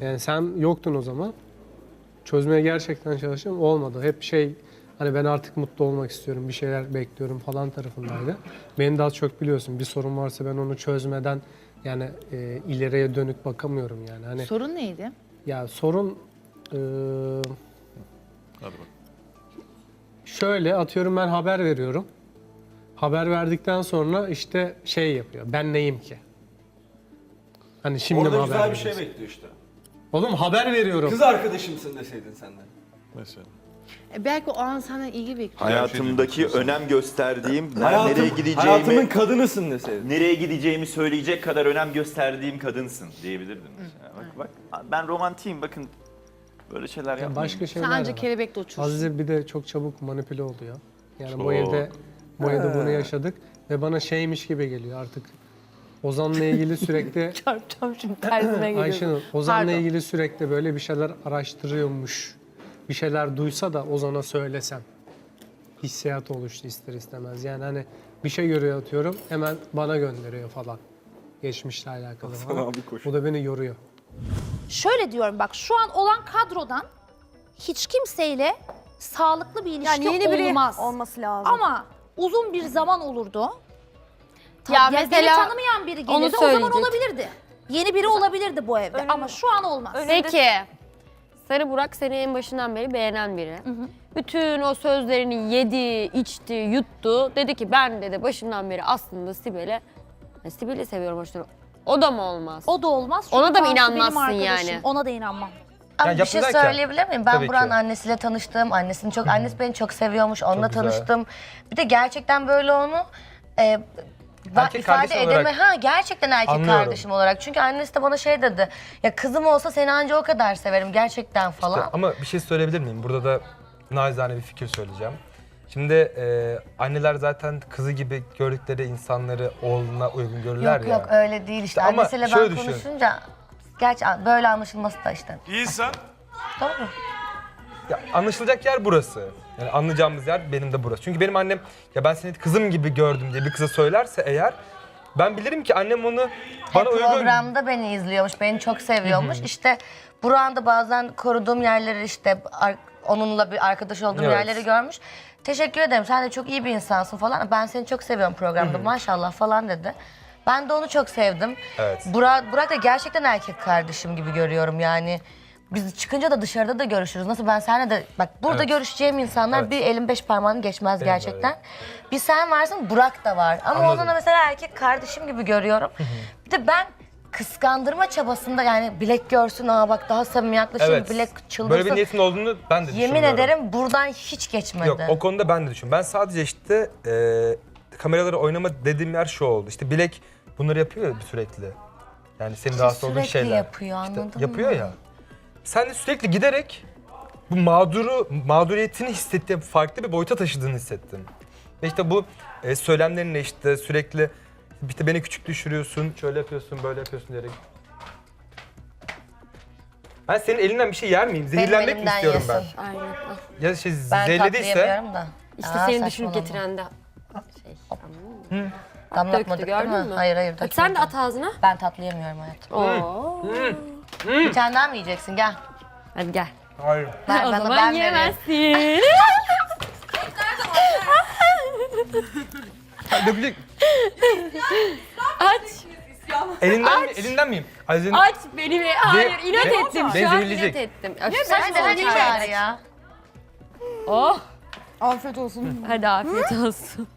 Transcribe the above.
Yani sen yoktun o zaman. Çözmeye gerçekten çalıştım. Olmadı. Hep şey hani ben artık mutlu olmak istiyorum. Bir şeyler bekliyorum falan tarafındaydı. Beni az çok biliyorsun. Bir sorun varsa ben onu çözmeden yani e, ileriye dönük bakamıyorum yani. Hani Sorun neydi? ya sorun e, Hadi bak. şöyle atıyorum ben haber veriyorum. Haber verdikten sonra işte şey yapıyor. Ben neyim ki? Hani şimdi mi Orada haber güzel bir şey veriyorsun? bekliyor işte. Oğlum haber veriyorum. Kız arkadaşımsın deseydin senden. Mesela. E, belki o an senden ilgi bekliyor. Hayatımdaki önem gösterdiğim, ben Hayatım, nereye gideceğimi, hayatımın kadınısın deseydin. nereye gideceğimi söyleyecek kadar önem gösterdiğim kadınsın diyebilirdim. mesela. Bak, bak ben romantiyim bakın böyle şeyler Yani yapmayın. başka Sen şeyler de ancak var. kelebekle uçursun. Azize bir de çok çabuk manipüle oluyor. Yani bu Çok. evde bu evde bunu yaşadık ve bana şeymiş gibi geliyor artık. Ozan'la ilgili sürekli Çarpacağım şimdi tersine geliyor. Ayşenur Ozan'la Pardon. ilgili sürekli böyle bir şeyler araştırıyormuş. Bir şeyler duysa da Ozan'a söylesem. Hissiyat oluştu ister istemez. Yani hani bir şey görüyor atıyorum hemen bana gönderiyor falan. Geçmişle alakalı falan. abi koş. Bu da beni yoruyor. Şöyle diyorum bak şu an olan kadrodan hiç kimseyle sağlıklı bir ilişki Yani yeni biri olmaz. olması lazım. Ama uzun bir zaman olurdu. Ta- Ya ya beni mesela tanımayan biri onu gelirdi o zaman söyleyecek. olabilirdi. Yeni biri olabilirdi bu evde ama şu an olmaz. Peki. Sarı Burak seni en başından beri beğenen biri. Bütün o sözlerini yedi, içti, yuttu. Dedi ki ben dedi başından beri aslında Sibel'e, yani Sibel'i seviyorum hoşlanıyorum. O da mı olmaz? O da olmaz. Ona çünkü da mı Tansu benim inanmazsın arkadaşım. yani? Ona da inanmam. Ama Yani bir şey söyleyebilir miyim? Ben Tabii Burak'ın annesiyle tanıştım. Annesini çok annesi beni çok seviyormuş. Onunla güzel. tanıştım. Bir de gerçekten böyle onu e, ba- Erkek ifade edeme olarak ha gerçekten erkek anlıyorum. kardeşim olarak. Çünkü annesi de bana şey dedi. Ya kızım olsa seni anca o kadar severim gerçekten falan. Ama bir şey söyleyebilir miyim? Burada da naizane bir fikir söyleyeceğim. Şimdi e, anneler zaten kızı gibi gördükleri insanları oğluna uygun görürler yok ya. yok öyle değil işte. Ama Annesiyle ben şöyle düşün. konuşunca gerçi böyle anlaşılması da işte. İnsan Doğru. Ya, anlaşılacak yer burası. Yani anlayacağımız yer benim de burası. Çünkü benim annem ya ben seni kızım gibi gördüm diye bir kıza söylerse eğer ben bilirim ki annem onu bana uygun programda beni izliyormuş, beni çok seviyormuş. İşte Burak'ın bazen koruduğum yerleri işte ar- onunla bir arkadaş olduğum Evet. yerleri görmüş. Teşekkür ederim sen de çok iyi bir insansın falan. Ben seni çok seviyorum programda maşallah falan dedi. Ben de onu çok sevdim. Evet. Burak, Burak da gerçekten erkek kardeşim gibi görüyorum yani. Biz çıkınca da dışarıda da görüşürüz. Nasıl ben seninle de bak burada Evet. görüşeceğim insanlar Evet. bir elin beş parmağını geçmez Benim de gerçekten. Bir sen varsın Burak da var. Ama Anladım. onu da mesela erkek kardeşim gibi görüyorum. bir de ben kıskandırma çabasında yani bilek görsün aa bak daha samimi yaklaşayım Evet. bilek çıldırsın. Böyle bir niyetin olduğunu ben de Yemin düşünmüyorum. ederim buradan hiç geçmedi. Yok o konuda ben de düşünüyorum. Ben sadece işte e, kameraları oynama dediğim yer şu oldu. İşte Bilek bunları yapıyor ya sürekli. Yani senin rahatsız olduğun sürekli şeyler. yapıyor, İşte anladın yapıyor mı? ya. Sen de sürekli giderek bu mağduru, mağduriyetini hissettiğin farklı bir boyuta taşıdığını hissettin. Ve işte bu e, söylemlerinle işte sürekli işte beni küçük düşürüyorsun, şöyle yapıyorsun, böyle yapıyorsun diyerek. Ben senin elinden bir şey yer miyim? Zehirlenmek mi elimden istiyorum yesin. ben? Aynen. Ya şey Ben zehirlediyse tatlayamıyorum da. İşte Aa, seni düşünüp saçmalama. getiren de şey. anladın mı? Damlatmadık Döktü değil mi? mü? Hayır hayır sen de at ağzına. Ben tatlayamıyorum hayatım. Oo. Bir tane daha mı yiyeceksin gel. Hadi gel. Hayır. Ver o bana zaman ben veriyorum. yemezsin. Dökecek. Aç. Elinden, mi, elinden miyim? Aziz'in Aç beni be. Hayır inat Ze- ettim. Beni Şu an zehirleyecek. inat ettim. Öf, Hadi saçma hadi çağır ya. Oh. Afiyet olsun. Hadi afiyet olsun.